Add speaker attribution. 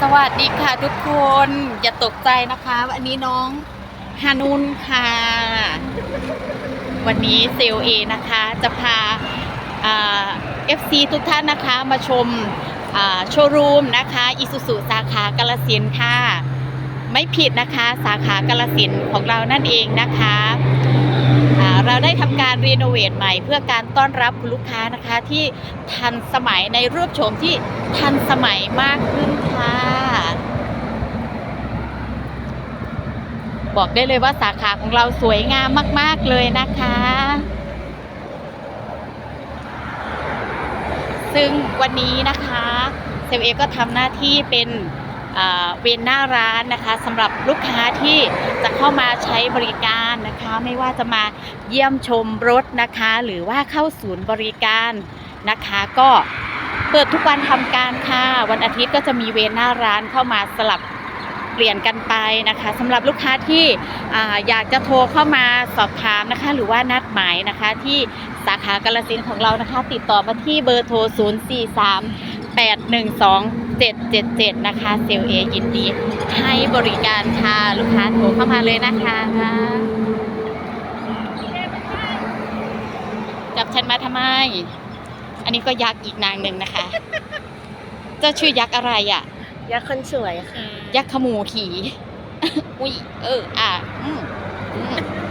Speaker 1: สวัสดีค่ะทุกคนอย่าตกใจนะคะวันนี้น้องฮานุนค่ะ วันนี้เซลเอนะคะ จะพาเอฟซีทุกท่านนะคะมาชมาโชว์รูมนะคะอิสุสุสาขากาลสินค่ะ ไม่ผิดนะคะสาขากาลสินของเรานั่นเองนะคะ เราได้ทำการรีโนเวทใหม่ เพื่อการต้อนรับคุณลูกค้านะคะที่ทันสมัยในรูปโฉมที่ทันสมัยมากขึ้นค่ะ บอกได้เลยว่าสาขาของเราสวยงามมาก ๆ เลยนะคะ ซึ่งวันนี้นะคะเซลเอก็ทำหน้าที่เป็น เวนหน้าร้านนะคะสำหรับลูกค้าที่จะเข้ามาใช้บริการนะคะ ไม่ว่าจะมาเยี่ยมชมรถนะคะ หรือว่าเข้าศูนย์บริการนะคะ ก็เปิดทุกวันทำการค่ะ วันอาทิตย์ก็จะมีเวนหน้าร้านเข้ามาสลับเปลี่ยนกันไปนะคะสำหรับลูกค้าที่อ่อยากจะโทรเข้ามาสอบถามนะคะ หรือว่านัดหมายนะคะที่สาขากาลสินของเรานะคะ ติดต่อมาที่เบอร์โทร 0 4 3 8 1 2 7 7 7 นะคะ เซลเอยินดีให้บริการค่ะ ลูกค้าโทรเข้ามาเลยนะคะ จับฉันมาทำไม อันนี้ก็ยักษ์อีกนางหนึ่งนะคะ เจ้าชื่อยักษ์อะไรอะ
Speaker 2: ยักษ์คนสวยค่ะ
Speaker 1: ยักษ์ขมูขี่ อุ้ย เออ อะ อืมอืม